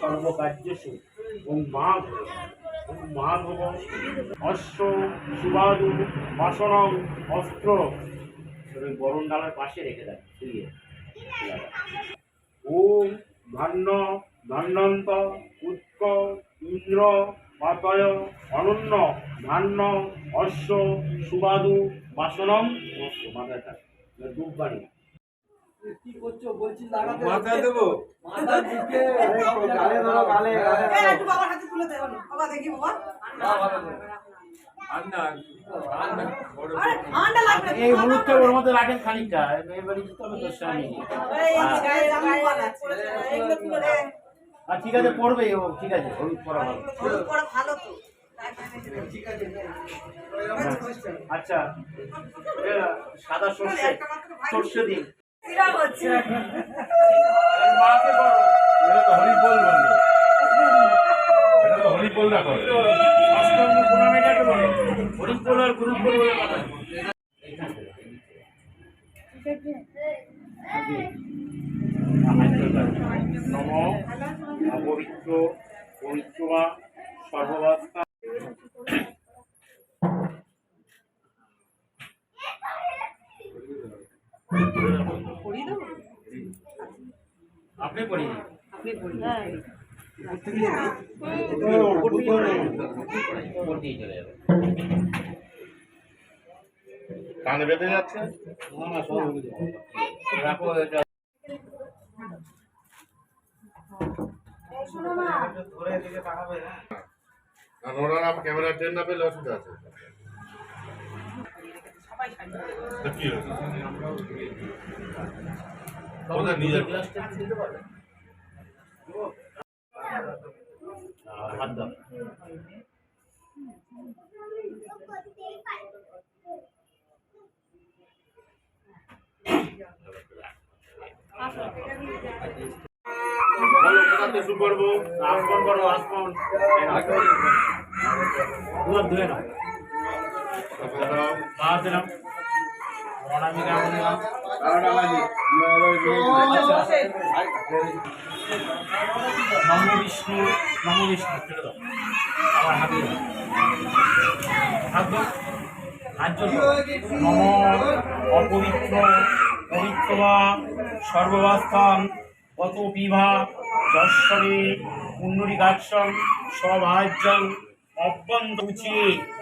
সর্বকার্যসু। ওম মাঘ ওম মাঘব অশ্ব, সুবাদু বাসনং অস্ত্র। ওই বরণ ডালার পাশে রেখে দেয় শুয়ে ওম ধন্য, ধন্যন্ত, উৎক, ইন্দ্র, পাতয়, অনন্য, ধান্য, অশ্ব, সুবাদু, বাসনম, অস্ত্র, মাথায় থাকে। দুব্বানি কি করছ? বলছি লাগাতে মাথায় দেবো? মাথা দিকে। গালে ধরো, গালে, গালে। এই একটু বাবার হাতে তুলে বাবা। দেখি বাবা। হলুদটা ওর মধ্যে রাখেন খানিকটা। এবারে দিতে হবে আর ঠিক আছে পড়বে ও ঠিক আছে হলুদ ভালো ভালো তো। আচ্ছা। সাদা সর্ষে। সর্ষে দিন নম অপবিত্র পবিত্রমা সর্বাবস্থা পড়ি হ্যাঁ। কানে বেঁধে যাচ্ছে? না না সব রাখো এটা আর ক্যামেরা ট্রেন না পেলে অসুবিধা আছে। কি হয়েছে? নিজের গ্লাসটা দিতে পারবে হাত দাও বলো কোথাতে শুরু করব আসপন করো আসপন দুয়ার ধুয়ে নাও পা দিলাম অনামিকা দিলাম নম বিষ্ণু নম বিষ্ণু ছেড়ে দাও। আবার হাত হাত হাত নম অপবিত্র কত বিভা যশ্বরে, পুণ্ডরিকাক্ষম সভাজ্যং অভ্যন্ত উচিয়ে নমস্তুচি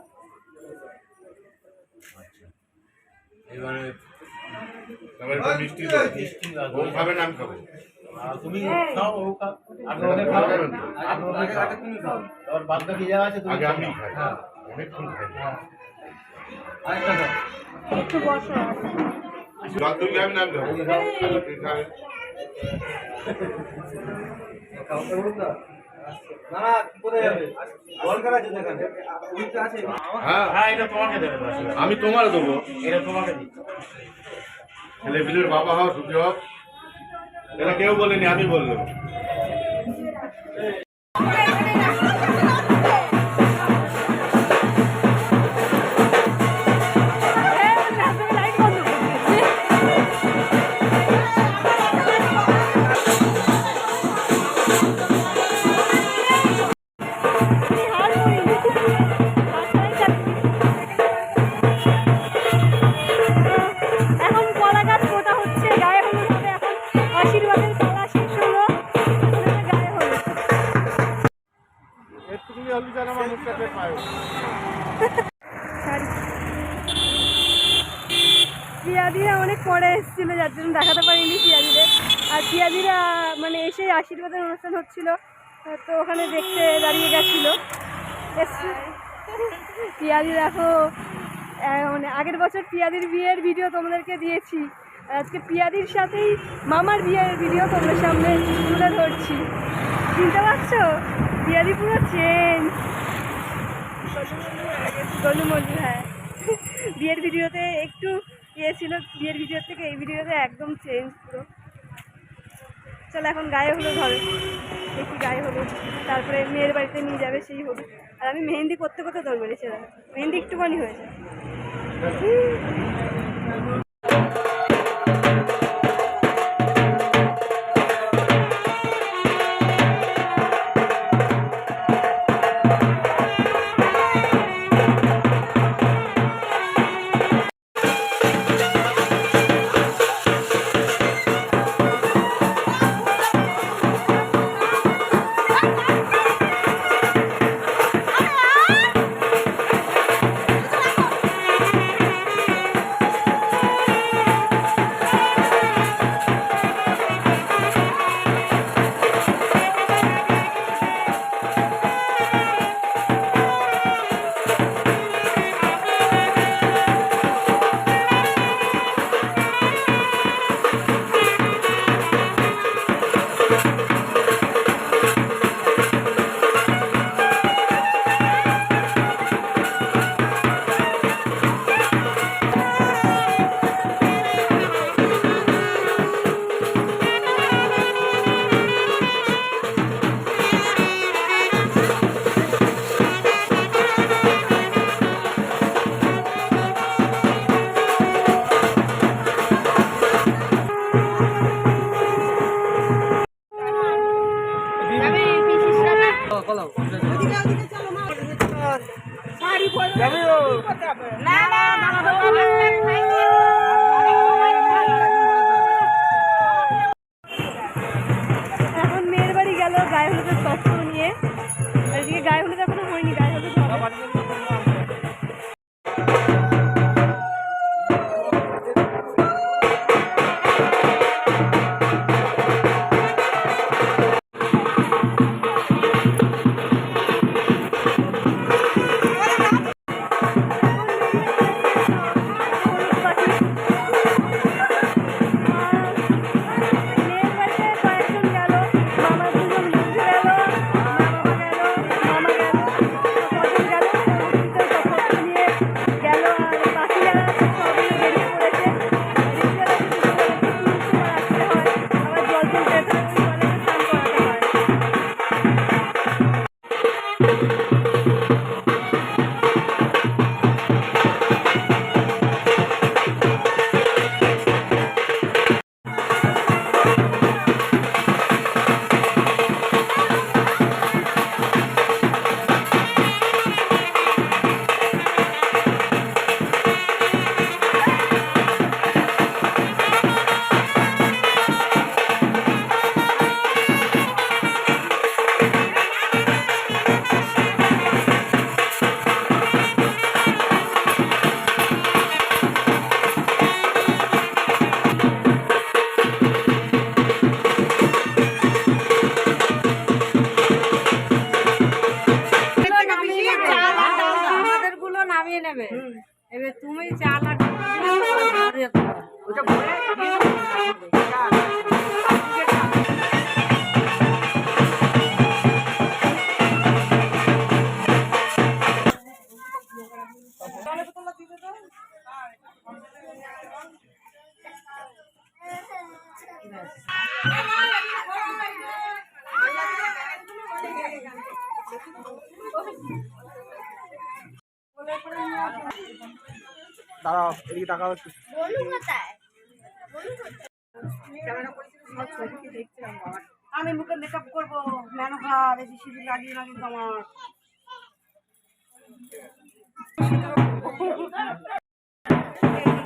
এবারে এবারে একটু মিষ্টি মিষ্টি ও খাবে না আমি খাব। তুমি খাও ও খাও আগে ওকে খাও। আগে ওকে খাও। তুমি খাও। আর বাদ বাকি যা আছে? তুমি আগে। আমি খাই। হ্যাঁ। অনেকক্ষণ খাই। হ্যাঁ। আরেকটা দাও। একটু বসো। জল তুই খাবি না খাব। খাও। খাও হ্যাঁ। হ্যাঁ এটা তোমাকে দেবে আমি তোমার দেবো। এটা তোমাকে দিচ্ছি। ছেলে বিলের বাবা হও সুখী হোক এটা কেউ বলেনি আমি বললাম। দেখাতে পারিনি পিয়াদিদের আর পিয়াদিরা মানে এসে আশীর্বাদের অনুষ্ঠান হচ্ছিল। তো ওখানে দেখতে দাঁড়িয়ে গেছিল। পিয়াদি দেখো মানে আগের বছর পিয়াদির বিয়ের ভিডিও তোমাদেরকে দিয়েছি। আজকে পিয়াদির সাথেই মামার বিয়ের ভিডিও তোমাদের সামনে তুলে ধরছি। চিনতে পারছ? পিয়াদি পুরো চেঞ্জ। গলু মল্লু হ্যাঁ। বিয়ের ভিডিওতে একটু ইয়ে ছিল বিয়ের ভিডিওর থেকে, এই ভিডিওতে একদম চেঞ্জ পুরো। চলো এখন গায়ে হলো হবে। দেখি গায়ে হলুদ। তারপরে মেয়ের বাড়িতে নিয়ে যাবে সেই হলুদ। আর আমি মেহেন্দি করতে করতে দৌড় বেরিয়েছে মেহেন্দি একটুখানি হয়েছে। এখন দাঁড়াও এদিকে তাকাও একটু। আমি মুখে মেকআপ করব মেনকা বেশি সিঁদুর লাগিয়ে না কিন্তু আমার। ও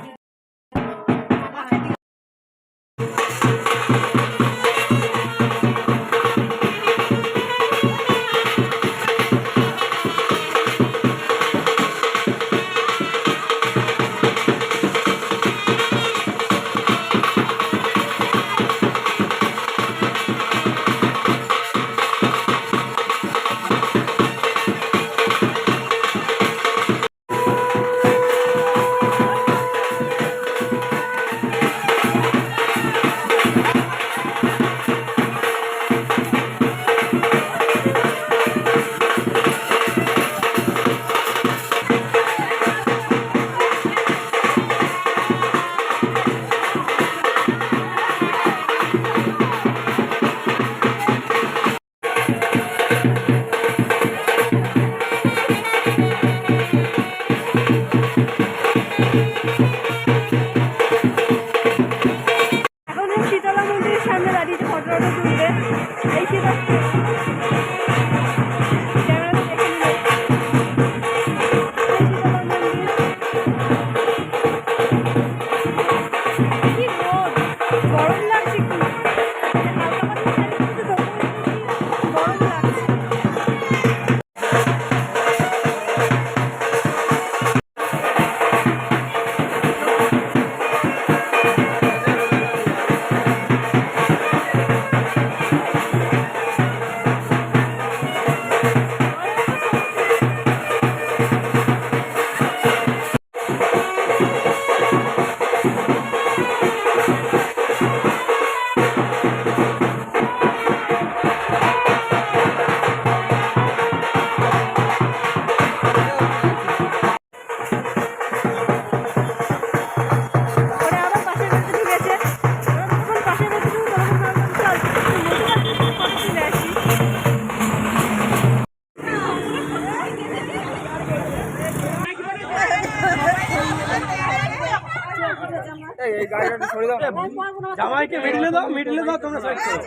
জামাইকে মিডলে দাও মিডলে দাও তোমরা সাইড করো।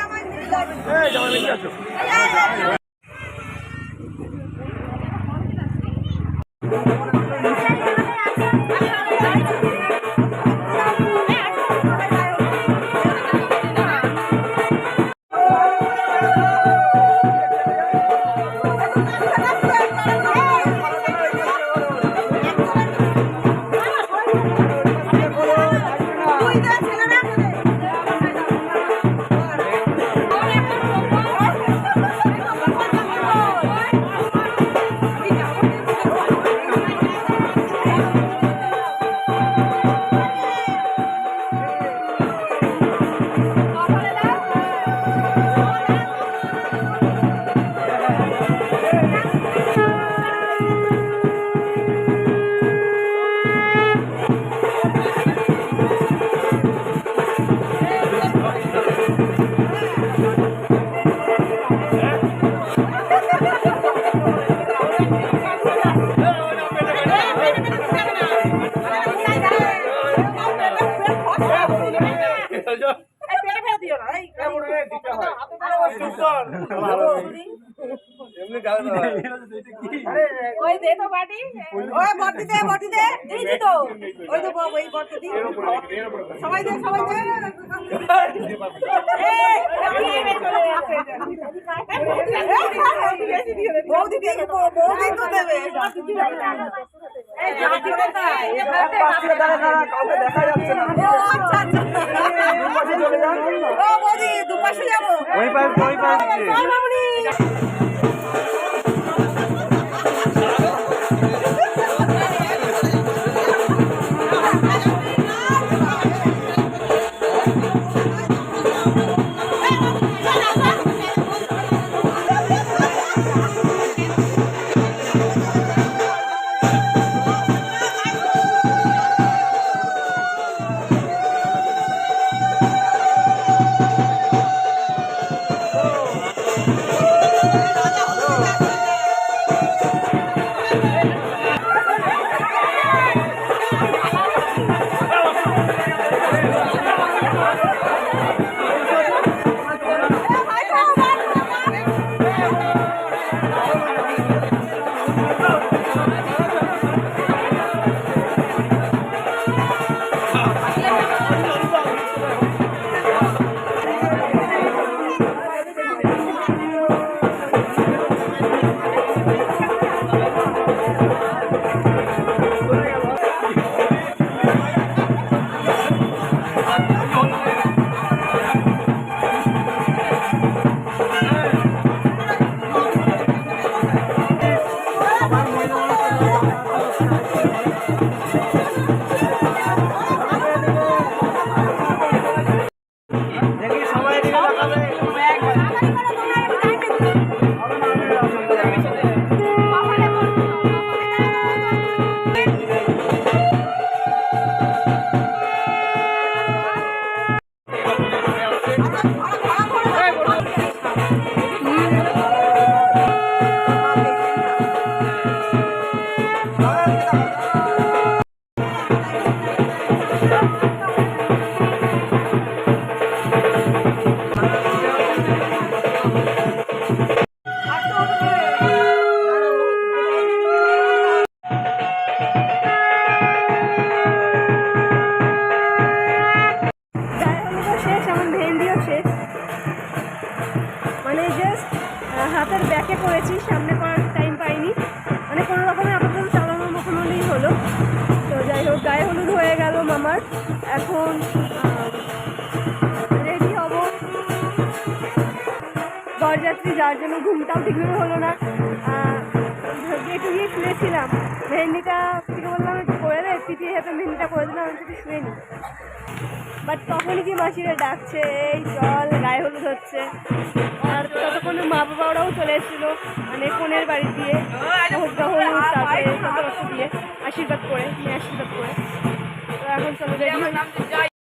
এই জামাই doing that? আছো এমনি বটি দে বটি দে দিদি তো ওই তো ওই বটি দি সবাই দে সবাই দে। এই, এই। বৌদি দিয়ে বৌদি তো দেবে। এই আচ্ছা, আচ্ছা। দুপাশে যাব। ওই পাশে ওই পাশে। এখন রেডি হব। বরযাত্রী যার জন্য ঘুমটাও ঠিকভাবে হলো না। একটু গিয়ে শুয়েছিলাম। মেহেন্দিটা থেকে বললাম, একটু করে দে পিছিয়ে হেঁটে মেহেন্দিটা করে দিলাম, আমি একটু শুয়ে বাট তখনই কি মাসিরা ডাকছে, এই জল গায়ে হলুদ হচ্ছে। আর ততক্ষণে মা বাবা ওরাও চলে এসেছিল মানে কোনের বাড়ি দিয়ে। হলুদ তারপরে দিয়ে আশীর্বাদ করে আশীর্বাদ করে। তো এখন চলো রেডি হই